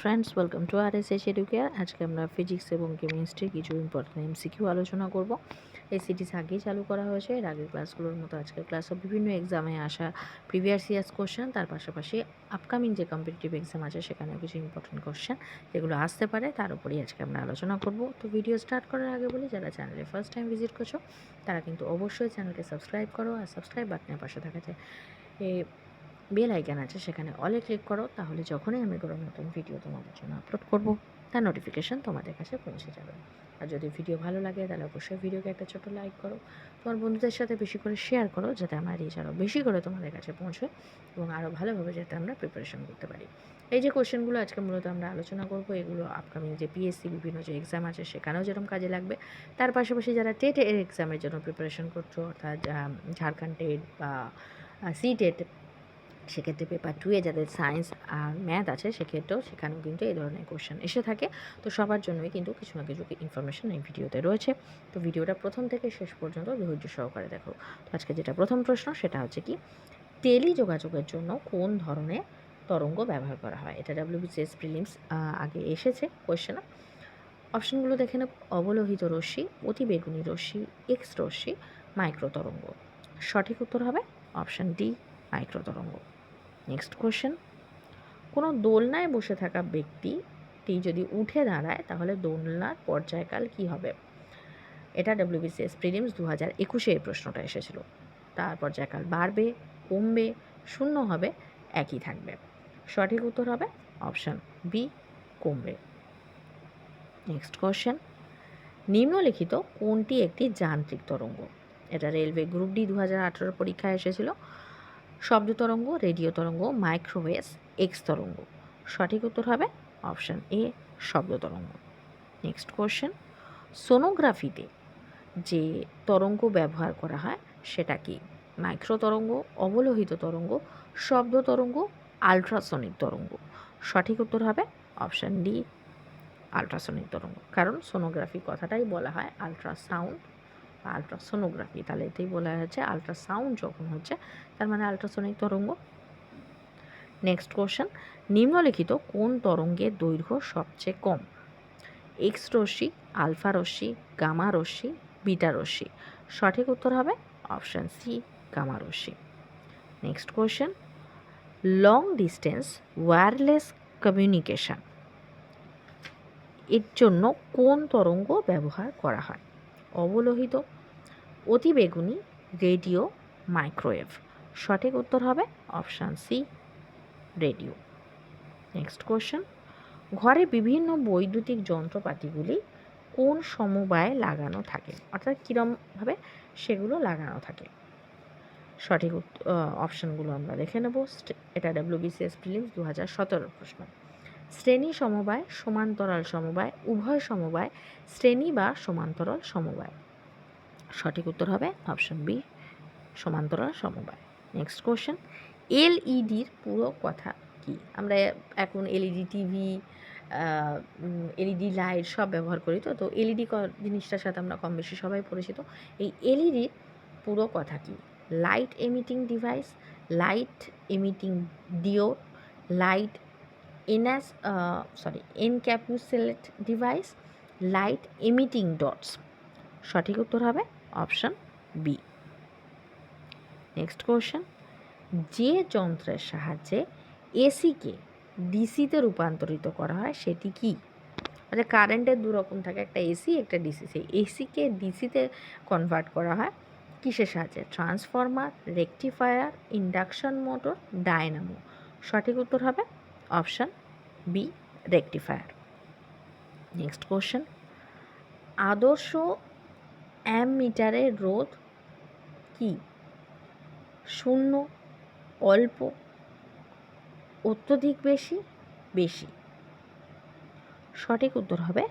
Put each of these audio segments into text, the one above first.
Friends welcome to R S S Educare আজকে আমরা physics এবং কেমিস্ট্রির কিছু ইম্পর্টেন্ট এমসিকিউ আলোচনা করব। এই সিরিজ আগেই চালু করা হয়েছে। এর আগের ক্লাসগুলোর মতো আজকের ক্লাসও বিভিন্ন এক্সামে আসা প্রিভিয়াস ইয়ার্স কোশ্চেন তার পাশাপাশি আপকামিং যে কম্পিটিটিভ এক্সাম আছে, সেখানেও কিছু ইম্পর্টেন্ট কোশ্চেন যেগুলো আসতে পারে, তার উপরেই আজকে আমরা আলোচনা করব। তো ভিডিও স্টার্ট করার আগে বলি, যারা চ্যানেলে ফার্স্ট টাইম ভিজিট করছ, তারা কিন্তু অবশ্যই চ্যানেলকে সাবস্ক্রাইব করো আর সাবস্ক্রাইব বাটনের পাশে থাকা যে বেল আইকন আছে, সেখানে অলে ক্লিক করো, তাহলে যখনই আমি কোনো নতুন ভিডিও তোমাদের জন্য আপলোড করব, তার নোটিফিকেশান তোমাদের কাছে পৌঁছে যাবে। আর যদি ভিডিও ভালো লাগে, তাহলে অবশ্যই ভিডিওকে একটা ছোটো লাইক করো, তোমার বন্ধুদের সাথে বেশি করে শেয়ার করো, যাতে আমার রিচ আরও বেশি করে তোমাদের কাছে পৌঁছয় এবং আরও ভালোভাবে যাতে আমরা প্রিপারেশন করতে পারি। এই যে কোশ্চেনগুলো আজকে মূলত আমরা আলোচনা করব, এগুলো আপকামিং যে পিএসসি বিভিন্ন যে এক্সাম আছে, সেখানেও যেরকম কাজে লাগবে। তার পাশাপাশি যারা টেট এর এক্সামের জন্য প্রিপারেশন করছ, অর্থাৎ ঝাড়খণ্ড টেট বা সি টেট সেক্ষেত্রে পেপার টুয়ে যাদের সায়েন্স আর ম্যাথ আছে, সেক্ষেত্রেও সেখানেও কিন্তু এই ধরনের কোশ্চেন এসে থাকে। তো সবার জন্যই কিন্তু কিছু না কিছু ইনফরমেশন এই ভিডিওতে রয়েছে। তো ভিডিওটা প্রথম থেকে শেষ পর্যন্ত ধৈর্য সহকারে দেখো। তো আজকে যেটা প্রথম প্রশ্ন, সেটা হচ্ছে কি? টেলি যোগাযোগের জন্য কোন ধরনের তরঙ্গ ব্যবহার করা হয়? এটা ডাব্লিউবিসিএস প্রিলিমস আগে এসেছে কোয়েশ্চেনে অপশানগুলো দেখে নেব অবলোহিত রশ্মি অতি বেগুনি রশ্মি এক্স রশ্মি মাইক্রো তরঙ্গ সঠিক উত্তর হবে অপশান ডি মাইক্রো তরঙ্গ নেক্সট কোয়েশ্চেন কোনো দোলনায় বসে থাকা ব্যক্তিটি যদি উঠে দাঁড়ায়, তাহলে দোলনার পর্যায়কাল কি হবে? এটা ডাব্লিউবিসিএস প্রিলিমস দু হাজার একুশে এই প্রশ্নটা এসেছিল। তার পর্যায়কাল বাড়বে, কমবে, শূন্য হবে, একই থাকবে। সঠিক উত্তর হবে অপশান বি কমবে। নেক্সট কোয়েশ্চেন নিম্নলিখিত কোনটি একটি যান্ত্রিক তরঙ্গ? এটা রেলওয়ে গ্রুপ ডি দু হাজার আঠেরোর পরীক্ষায় এসেছিল। শব্দ তরঙ্গ রেডিও তরঙ্গ, মাইক্রোওয়েভ, এক্স তরঙ্গ। সঠিক উত্তর হবে অপশান এ শব্দ তরঙ্গ নেক্সট কোশ্চেন। সোনোগ্রাফিতে যে তরঙ্গ ব্যবহার করা হয়, সেটা কি? মাইক্রো তরঙ্গ অবলোহিত তরঙ্গ শব্দ তরঙ্গ আলট্রাসনিক তরঙ্গ। সঠিক উত্তর হবে অপশান ডি, আলট্রাসনিক তরঙ্গ। কারণ সোনোগ্রাফি কথাটাই বলা হয় আলট্রাসাউন্ড। বা আলট্রাসোনোগ্রাফি, তাহলে এতেই বলা হয়েছে, আলট্রাসাউন্ড যখন হচ্ছে, তার মানে আলট্রাসনিক তরঙ্গ। নেক্সট কোশ্চেন নিম্নলিখিত কোন তরঙ্গের দৈর্ঘ্য সবচেয়ে কম? এক্স রশ্মি, আলফা রশ্মি, গামা রশ্মি, বিটা রশ্মি। সঠিক উত্তর হবে অপশান সি গামা রশ্মি। Next question long distance wireless communication এর জন্য কোন তরঙ্গ ব্যবহার করা হয়? অবলোহিত অতিবেগুনি রেডিও মাইক্রোওয়েভ। সঠিক উত্তর হবে option C, radio. Next question ঘরে বিভিন্ন বৈদ্যুতিক যন্ত্রপাতিগুলি কোন সমবায়ে লাগানো থাকে? অর্থাৎ কীরমভাবে সেগুলো লাগানো থাকে? সঠিক অপশানগুলো আমরা দেখে নেব। এটা ডাব্লিউবিসিএস প্রিলিমস দু হাজার সতেরো প্রশ্ন। শ্রেণি সমবায়, সমান্তরাল সমবায়, উভয় সমবায়, শ্রেণি বা সমান্তরাল সমবায়। সঠিক উত্তর হবে অপশন বি, সমান্তরাল সমবায়। নেক্সট কোশ্চেন এলইডির পুরো কথা কি? আমরা এখন এলইডি টিভি এলইডি লাইট সব ব্যবহার করি তো তো এলইডি জিনিসটার সাথে আমরা কম বেশি সবাই পরিচিত। এই এলইডির পুরো কথা কি? Light emitting device light emitting diode light ens sorry encapsulated device light emitting dots সঠিক উত্তর হবে অপশান বি নেক্সট কোশ্চেন যে যন্ত্রের সাহায্যে এসিকে ডিসিতে রূপান্তরিত করা হয়, সেটি কি? মানে কারেন্টের দু রকম থাকে, একটা এসি একটা ডিসি সেই এসিকে ডিসিতে কনভার্ট করা হয় কিসের সাহায্যে? Transformer rectifier induction motor dynamo সঠিক উত্তর হবে option B rectifier next question আদর্শ অ্যামমিটারের রোধ কি? শূন্য, অল্প, অত্যধিক বেশি বেশি। সঠিক উত্তর হবে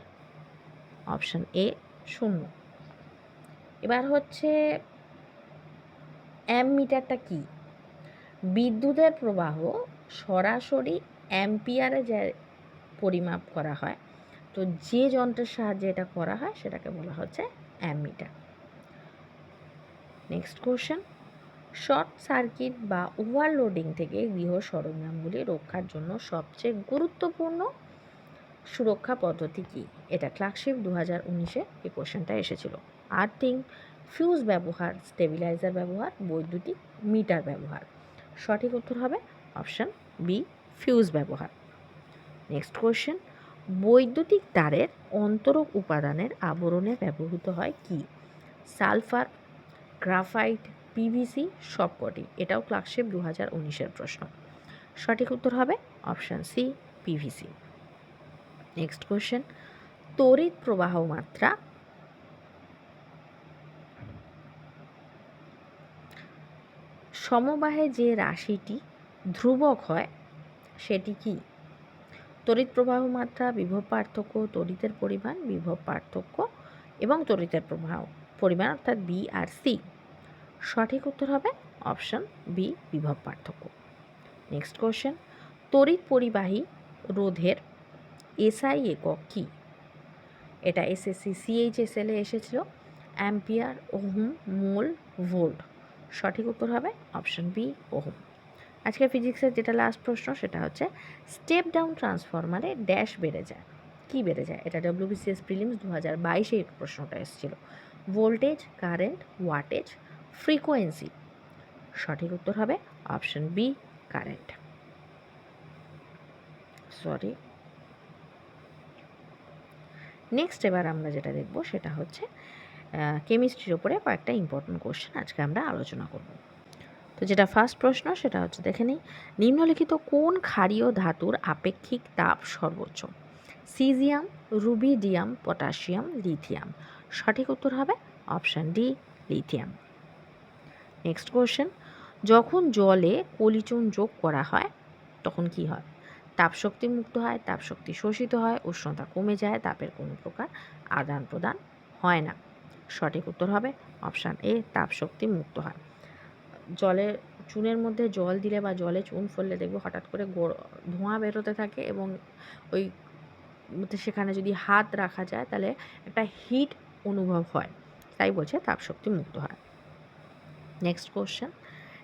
অপশান এ শূন্য। এবার হচ্ছে অ্যামমিটারটা কি? বিদ্যুতের প্রবাহ সরাসরি অ্যাম্পিয়ারে যে পরিমাপ করা হয়, তো যে যন্ত্রের সাহায্যে এটা করা হয় সেটাকে বলা হচ্ছে ammeter. Next question short circuit বা ওভারলোডিং থেকে গৃহ সরঞ্জামগুলি রক্ষার জন্য সবচেয়ে গুরুত্বপূর্ণ সুরক্ষা পদ্ধতি কী? এটা ক্লার্কশিপ দু হাজার উনিশে এই কোশ্চেনটা এসেছিল। আর্থিং, ফিউজ ব্যবহার, স্টেবিলাইজার ব্যবহার, বৈদ্যুতিক মিটার ব্যবহার। সঠিক উত্তর হবে অপশান বি ফিউজ ব্যবহার। নেক্সট কোশ্চেন বৈদ্যুতিক তারের অন্তরক উপাদানের আবরণে ব্যবহৃত হয় কি? সালফার, গ্রাফাইট পিভিসি সবকটি। এটাও ক্লার্কশিপ দু হাজার উনিশের প্রশ্ন। সঠিক উত্তর হবে option C PVC next question তড়িৎ প্রবাহ মাত্রা সমবাহে যে রাশিটি ধ্রুবক হয় সেটি কি? তড়িৎ প্রবাহ মাত্রা, বিভব পার্থক্য, তড়িতের পরিমাণ, বিভব পার্থক্য এবং তড়িতের প্রবাহ। পরিমাণ অর্থাৎ বি আর সি সঠিক উত্তর হবে অপশন বি বিভব পার্থক্য। নেক্সট কোশ্চেন তড়িৎ পরিবাহী রোধের এসআই একক কী? এটা এসএসসি সিএইচএসএলে এসেছিল। Ampere, ohm, mole, volt. সঠিক উত্তর হবে অপশন বি ওহম। আজকে ফিজিক্সের যেটা লাস্ট প্রশ্ন সেটা হচ্ছে স্টেপ ডাউন ট্রান্সফরমারে ড্যাশ বেড়ে যায়। কি বেড়ে যায়? এটা ডব্লিউবিসিএস প্রিলিমস দু হাজার বাইশে প্রশ্নটা এসেছিল। ভোল্টেজ কারেন্ট ওয়াটেজ ফ্রিকোয়েন্সি সঠিক উত্তর হবে option B current sorry next এবার আমরা যেটা দেখব সেটা হচ্ছে কেমিস্ট্রির ওপরে কয়েকটা ইম্পর্টেন্ট কোশ্চেন আজকে আমরা আলোচনা করব। তো যেটা ফার্স্ট প্রশ্ন সেটা হচ্ছে, দেখে নিই, নিম্নলিখিত কোন ক্ষারীয় ধাতুর আপেক্ষিক তাপ সর্বোচ্চ? Caesium, rubidium, potassium, lithium. সঠিক উত্তর হবে option D, lithium. Next question যখন জলে কলিচুন যোগ করা হয়, তখন কি হয়? তাপশক্তি মুক্ত হয়, তাপশক্তি শোষিত হয়, উষ্ণতা কমে যায়, তাপের কোনো প্রকার আদান প্রদান হয় না। সঠিক উত্তর হবে অপশান এ, তাপশক্তি মুক্ত হয়। জলের চুনের মধ্যে জল দিলে বা জলে চুন ফললে দেখবে হঠাৎ করে ধোঁয়া বেরোতে থাকে এবং ওই সেখানে যদি হাত রাখা যায় তাহলে একটা হিট অনুভব হয়। তাই বলছে তাপশক্তি মুক্ত হয়। নেক্সট কোশ্চেন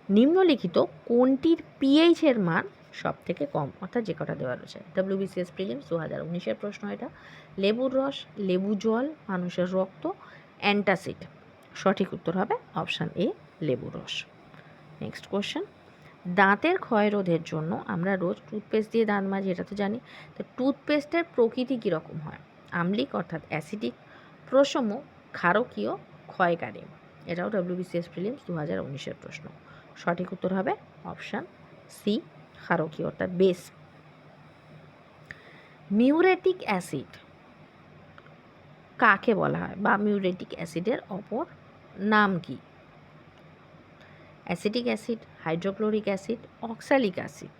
নিম্নলিখিত কোনটির পিএইচের মান সব থেকে কম? অর্থাৎ যে কটা দেওয়া রয়েছে। ডাব্লিউবিসিএস প্রিলিমস দু হাজার উনিশের প্রশ্ন এটা। লেবুর রস, লেবু জল, মানুষের রক্ত, অ্যান্টাসিড। সঠিক উত্তর হবে অপশান এ লেবু রস। নেক্সট কোশ্চেন দাঁতের ক্ষয় রোধের জন্য আমরা রোজ টুথপেস্ট দিয়ে দাঁত মাজি, এটা তো জানি। তো টুথপেস্টের প্রকৃতি কীরকম হয়? আমলিক অর্থাৎ অ্যাসিডিক প্রসম ক্ষারকীয় ক্ষয়কারী। এটাও ডাব্লিউবিসিএস প্রিলিমস দু হাজার উনিশের প্রশ্ন। সঠিক উত্তর হবে অপশান সি ক্ষারকীয় অর্থাৎ বেস মিউরেটিক অ্যাসিড কাকে বলা হয়? বা মিউরেটিক অ্যাসিডের অপর নাম কি? Acetic acid, hydrochloric acid, oxalic acid.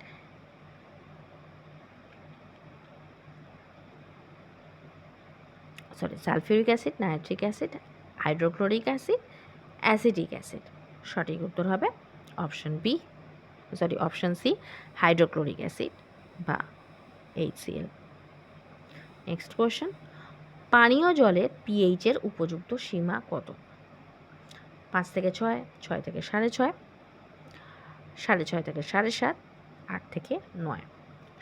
Sorry, sulphuric acid, nitric acid, hydrochloric acid acetic acid. সঠিক উত্তর হবে option B, sorry, option C, hydrochloric acid বা এইচসিএল নেক্সট কোয়েশ্চেন পানীয় জলের পিএইচের উপযুক্ত সীমা কত? পাঁচ থেকে ছয় ছয় থেকে সাড়ে ছয় সাড়ে ছয় থেকে সাড়ে সাত, আট থেকে নয়।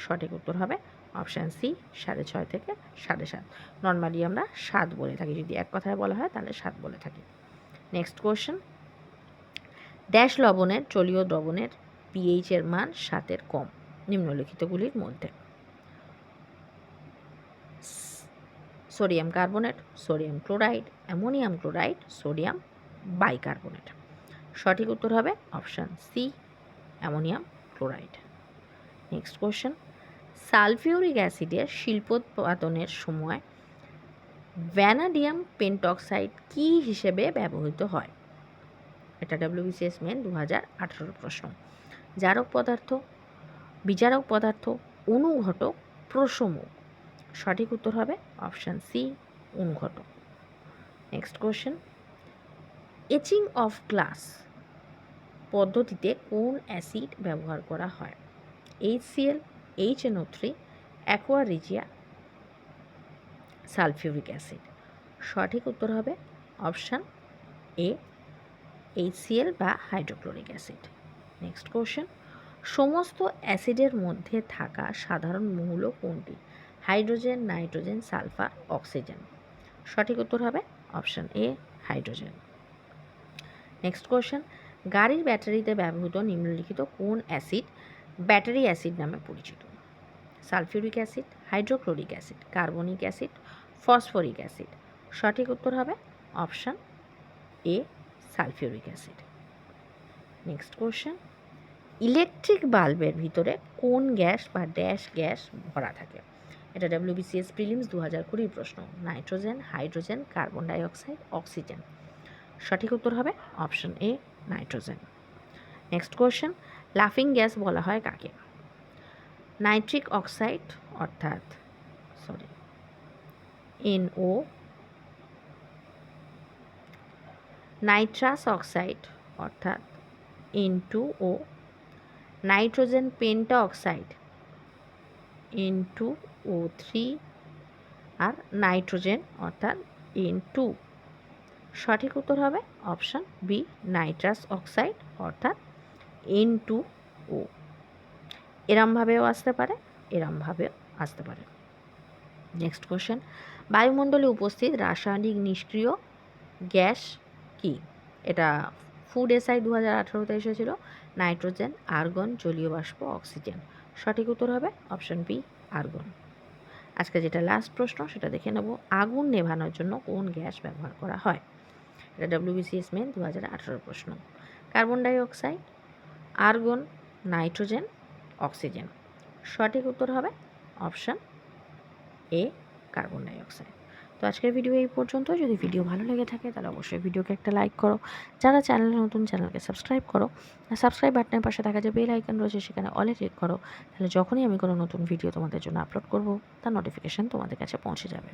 সঠিক উত্তর হবে অপশান সি, সাড়ে ছয় থেকে সাড়ে সাত। নর্মালি আমরা সাত বলে থাকি। যদি এক কথায় বলা হয়, তাহলে সাত বলে থাকি। নেক্সট কোয়েশ্চেন ড্যাশ লবণের জলীয় দ্রবণের পিএইচের মান সাতের কম, নিম্নলিখিতগুলির মধ্যে। Sodium carbonate sodium chloride ammonium chloride sodium bicarbonate সঠিক উত্তর হবে option C ammonium chloride next question sulphuric অ্যাসিডের শিল্পোৎপাদনের সময় ভ্যানাডিয়াম পেন্টক্সাইড কী হিসেবে ব্যবহৃত হয়? এটা ডাব্লিউবিসিএস মেন দু হাজার আঠেরো প্রশ্ন। জারক পদার্থ, বিচারক পদার্থ, অনুঘটক, প্রশমক। সঠিক উত্তর হবে অপশান সি অনুঘটক। Next question etching of glass পদ্ধতিতে কোন অ্যাসিড ব্যবহার করা হয়? H CL H NO three aqua regia sulphuric acid সঠিক উত্তর হবে অপশান এ এইচ এইচসিএল বা হাইড্রোক্লোরিক অ্যাসিড নেক্সট কোশ্চেন সমস্ত অ্যাসিডের মধ্যে থাকা সাধারণ মৌল কোনটি? হাইড্রোজেন নাইট্রোজেন সালফার অক্সিজেন সঠিক উত্তর হবে option A hydrogen next question গাড়ির ব্যাটারিতে ব্যবহৃত নিম্নলিখিত কোন অ্যাসিড ব্যাটারি অ্যাসিড নামে পরিচিত? Sulphuric acid, hydrochloric acid, carbonic acid, phosphoric acid. সঠিক উত্তর হবে option A, sulphuric acid. Next question electric বাল্বের ভিতরে কোন গ্যাস বা ড্যাশ গ্যাস ভরা থাকে? এটা ডাব্লিউবিসিএস প্রিলিমস দু হাজার কুড়ির প্রশ্ন। Nitrogen, hydrogen, carbon dioxide, oxygen. সঠিক উত্তর হবে option A, nitrogen. Next question, লাফিং গ্যাস বলা হয় কাকে? নাইট্রিক অক্সাইড অর্থাৎ, সরি এনও নাইট্রাস অক্সাইড অর্থাৎ N two O nitrogen penta oxide N two O three আর নাইট্রোজেন অর্থাৎ এন টু সঠিক উত্তর হবে অপশান বি নাইট্রাস অক্সাইড, অর্থাৎ এন টু ও এরমভাবেও আসতে পারে, এরমভাবেও আসতে পারে। নেক্সট কোশ্চেন বায়ুমণ্ডলে উপস্থিত রাসায়নিক নিষ্ক্রিয় গ্যাস কি? এটা ফুড এসআই দু হাজার আঠারোতে এসেছিল, নাইট্রোজেন, আর্গন, জলীয় বাষ্প, অক্সিজেন। সঠিক উত্তর হবে অপশন বি আর্গন। আজকে যেটা লাস্ট প্রশ্ন, সেটা দেখে নেব, আগুন নেভানোর জন্য কোন গ্যাস ব্যবহার করা হয়? এটা ডাব্লিউবিসিএস মেন দু হাজার আঠারো প্রশ্ন। Carbon dioxide, argon, nitrogen, oxygen. সঠিক উত্তর হবে অপশান এ, কার্বন ডাইঅক্সাইড। তো আজকের ভিডিও এই পর্যন্ত। যদি ভিডিও ভালো লেগে থাকে, তাহলে অবশ্যই ভিডিওকে একটা লাইক করো। যারা চ্যানেলে নতুন, চ্যানেলকে সাবস্ক্রাইব করো। আর সাবস্ক্রাইব বাটনের পাশে থাকা যে বেল আইকন রয়েছে, সেখানে অলে ক্লিক করো। তাহলে যখনই আমি কোনো নতুন ভিডিও তোমাদের জন্য আপলোড করব, তার নোটিফিকেশান তোমাদের কাছে পৌঁছে যাবে।